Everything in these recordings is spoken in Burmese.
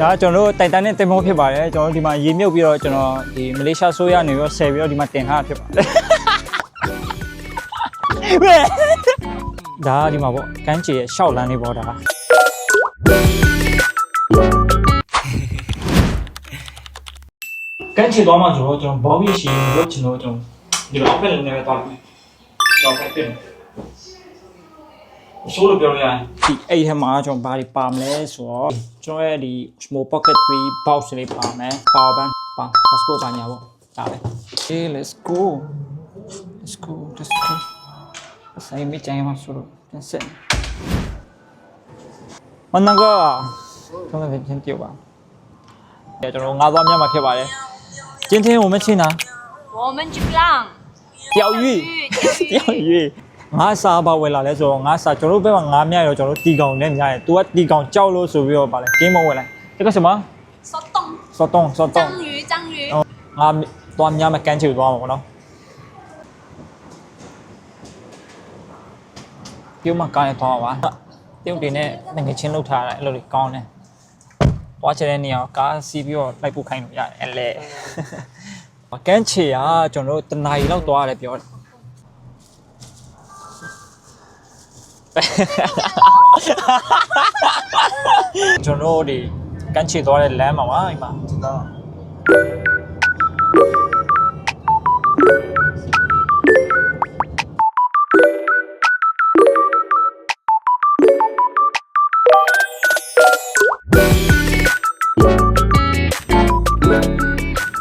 ဒါကကျွန်တော်တို့တိုင်တန်နဲ့တင်မောဖြစ်ပါတယ်ကျွန်တော်တို့ဒီမှာရေမြုပ်ပြီးတော့ကျွန်တော်ဒီမလေးရှားဆိုးရနေပြီးတော့ဆယ်ပြီးတော့ဒီမှာတင်ထားတာဖြစ်ပါတယ်ဒါကဒီမှာပေါ့ကမ်းခြေရဲ့ရှောက်လန်းလေးပေါ့ဒါကမ်းခြေသွားမှဆိုတော့ကျွန်တော်ဘောဘီရှင်လို့ကျွန်တော်ကျွန်တော်ဒီလို outfit လေးနဲ့ပဲသွားပြီးတော့ဖိုက်ဖြစ်တ ယ်ဆိုလို့ပြောရရင်ဒီအဲ့ဒီမှာကျွန်တော်ဘာတွေပါမလဲဆိုတော့ကျွန်တော်ရဲ့ဒီ small pocket 3 box လေးပါမယ် power bank ပါ passport ပါညာပေါ့ဒါပဲ Okay let's go let's go let's go ဆိုင်မိချိုင်မှာဆိုတော့ပြန်ဆက်မနကကျွန်တော်လည်းပြန်ပြောပါကျွန်တော်ငါးသွားမြတ်မှာဖြစ်ပါတယ်今天我们去哪我们去浪钓鱼钓钓鱼 ငါစားပါဝယ်လာလဲဆိုတော့ငါစားကျွန်တော်တို့ဘက်မှာငါမြရောကျွန်တော်တို့တီကောင်နဲ့များတယ်။ तू ကတီကောင်ကြောက်လို့ဆိုပြီးတော့ပါလဲဂိမ်းမဝယ်လိုက်။这个什么？说动说动说动。章鱼章鱼哦ငါသွားများမကန်းချီသွားမှာပေါ့နော်။ပြုံးမကားနဲ့သွားပါ။ပြုံးတင်နဲ့ငွေချင်းလောက်ထားတာအဲ့လိုလေးကောင်းတယ်။သွားချင်တဲ့နေရာကားစီးပြီးတော့လိုက်ဖို့ခိုင်းလို့ရတယ်အဲ့လေ။ကန်းချီကကျွန်တော်တို့တနားရီလောက်သွားရတယ်ပြောတယ်။ ကျွန်တော်တို့ဒီကန်းချီသွားတဲ့လမ်းမှာပါအိမ်မှာ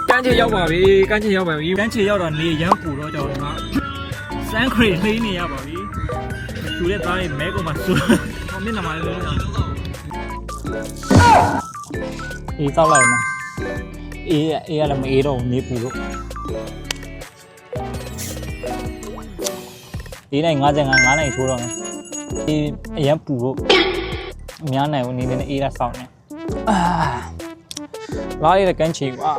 ကန်းချီရောက်ပါပြီကန်းချီရောက်ပါပြီကန်းချီရောက်တော့နေရမ်းပူတော့ကျွန်တော်ကစမ်းခရီလေးနေရပါပြီ သူတဲ့သားလေးမဲကုန်မှာဆူဟောမျက်နှာမှာလည်းအေးတောက်လိုက်မှာအေးအေးရလည်းမအေးတော့ဘူးနေပူလို့ဒီနိုင်55 9နိုင်ထိုးတော့မယ်ဒီအရင်ပူလို့အများနိုင်ဘူးနေနေအေးရဆောင်းနေအာလာရတဲ့ကန်ချီကွာ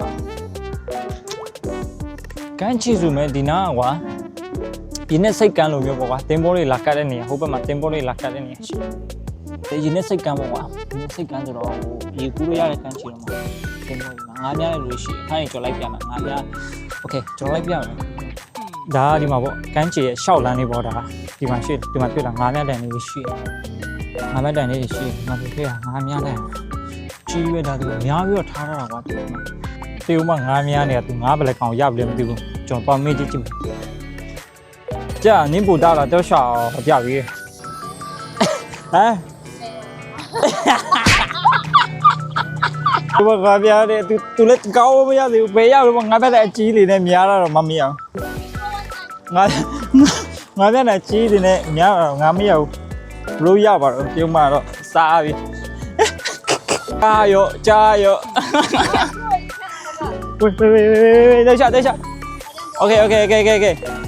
ကန်ချီဆိုမဲ့ဒီနာကွာ ဒီနဲ့စိတ်ကန်းလိုမျိုးပေါ့ကွာတင်ပိုးလေးလာကတ်တဲ့နေရာဟိုဘက်မှာတင်ပိုးလေးလာကတ်တဲ့နေရာရှိတယ်ဒီနဲ့စိတ်ကန်းပေါ့ကွာဒီနဲ့စိတ်ကန်းဆိုတော့ဟိုရေကူးလို့ရတဲ့ကန်ချီတော့မှာတင်ပိုးလေးမှာငါးများလည်းလို့ရှိတယ်ခိုင်းရင်ကြော်လိုက်ပြမယ်ငါးများโอเคကြော်လိုက်ပြမယ်ဒါကဒီမှာပေါ့ကန်းချီရဲ့ရှောက်လန်းလေးပေါ့ဒါဒီမှာရှိဒီမှာပြတာငါးများတန်လေးရှိတယ်ငါးများတန်လေးရှိတယ်ဒီမှာပြတာငါးများတန်ကြီးရွက်တာသူအများပြီးတော့ထားရတာကွာဒီမှာတေဦးမငါးများနေတာသူငါးဘယ်လက်ကောင်ရပြီလဲမသိဘူးကျွန်တော်သွားမေးကြည့်ကြည့်မယ် ကြာနင်းပူတာလာတောက်ရှာအောင်ပြပြီးဟမ်ဒီမှာပြရတယ်သူသူလည်းကောင်းမရသေးဘူးဘယ်ရောက်လို့ငါတက်တဲ့အကြီးလေးနဲ့များတော့မမရအောင်ငါငါတက်တဲ့အကြီးလေးနဲ့များတော့ငါမရဘူးဘလို့ရပါတော့ပြုံးမတော့စားပြီကာရောကြာရောဝေးဝေးဝေးဝေးတော့ရှာတော့ရှာ OK OK OK OK OK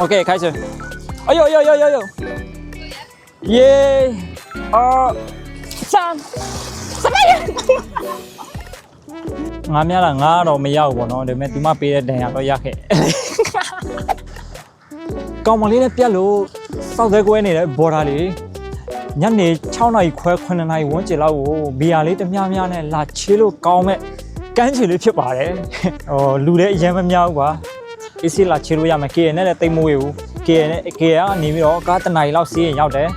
OK 开始哎呦呦呦呦呦耶二三什么呀ငါများလားငါတော့မရောက်ဘူးပေါ့နော်ဒါပေမဲ့ तू မပေးတဲ့ဒဏ်ရတော့ရခဲ့ကောင်မလေးနဲ့ပြက်လို့စောက်သေးကွဲနေတဲ့ border လေးညနေ6နာရီခွဲ9နာရီဝန်းကျင်လောက်ကိုဘီယာလေးတများများနဲ့လာချေးလို့ကောင်းမဲ့ကန်းချီလေးဖြစ်ပါတယ်ဟိုလူလည်းအရင်မများဘူးကွာ အေးစီလာချေးလို့ရမယ် KN နဲ့လည်းတိတ်မဝေးဘူး KN နဲ့ KN ကနေပြီးတော့ကားတနာရီလောက်စီးရင်ရောက်တယ်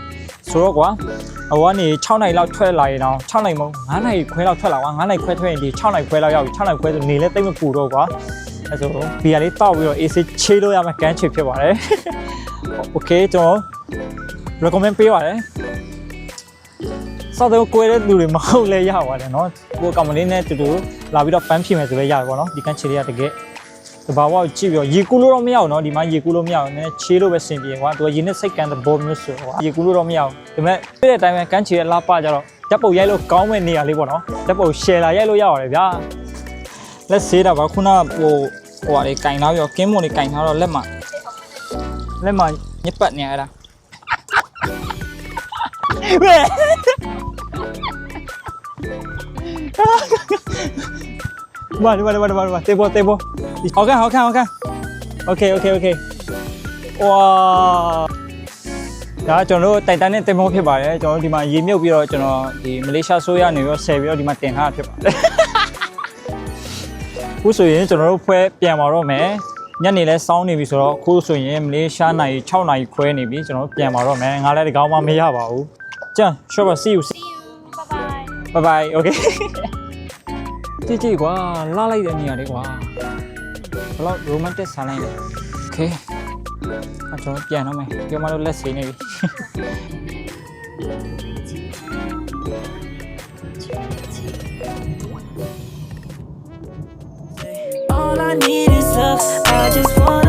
ဆိုတော့ကွာဟိုကနေ6နိုင်လောက်ထွက်လာရင်တော့6နိုင်မဟုတ်9နိုင်ခွဲလောက်ထွက်လာကွာ9နိုင်ခွဲထွက်ရင်ဒီ6နိုင်ခွဲလောက်ရောက်ပြီ6နိုင်ခွဲဆိုနေလဲတိတ်မပူတော့ကွာအဲဆိုဘီယာလေးတောက်ပြီးတော့ AC ချေးလို့ရမယ်ကန်းချီဖြစ်ပါတယ် Okay ကျွန်တော် recommend ပေးပါတယ်စောက်တော့ကိုယ်တဲ့လူတွေမဟုတ်လဲရပါတယ်เนาะကိုကောင်မလေးနဲ့တူတူလာပြီးတော့ပန်းဖြည့်မယ်ဆိုလဲရတယ်ပေါ့เนาะဒီကန်းချေလေးကတကယ် တဘာဝကိုကြည့်ပြီးတော့ရေကူးလို့တော့မရအောင်နော်ဒီမှာရေကူးလို့မရအောင်နည်းနည်းချေးလို့ပဲဆင်ပြေကွာသူကရေနဲ့စိတ်ကန်သဘောမျိုးဆိုတော့ရေကူးလို့တော့မရအောင်ဒါပေမဲ့ပြည့်တဲ့အတိုင်းပဲကန်းချီရဲ့လာပကြတော့ဓာတ်ပုံရိုက်လို့ကောင်းမဲ့နေရာလေးပေါ့နော်ဓာတ်ပုံ share ရိုက်လို့ရပါတယ်ဗျာလက်ဆေးတာပါခုနဟိုဟိုဟာလေးကင်ထားပြီးတော့ကင်းမွန်လေးကင်ထားတော့လက်မှာလက်မှာညက်ပတ်နေရတာဝဲဘာဘာဘာဘာတေဘောတေဘော 好看，好看，好看。OK，OK，OK。哇！ဒါကျွန်တော်တို့တိုင်တန်နဲ့တင်မောဖြစ်ပါတယ်ကျွန်တော်တို့ဒီမှာရေမြုပ်ပြီးတော့ကျွန်တော်ဒီမလေးရှားဆိုးရနေပြီးတော့ဆယ်ပြီးတော့ဒီမှာတင်ထားဖြစ်ပါတယ်ခုဆိုရင်ကျွန်တော်တို့ဖွဲပြန်ပါတော့မယ်ညနေလဲစောင်းနေပြီဆိုတော့ခုဆိုရင်မလေးရှားနိုင်6နိုင်ခွဲနေပြီကျွန်တော်တို့ပြန်ပါတော့မယ်ငါလည်းဒီကောင်မှမရပါဘူးကြံ sure see you see you bye bye bye bye okay ကြည့်ကြည့်ကွာလာလိုက်တဲ့နေရာလေးကွာ ဘလောက် romantic ဆန်လိုက်လဲ okay အကျွန်တော်ပြန်တော့မယ်ပြောမလို့လက်ဆေးနေပြီ All I need is love. I just want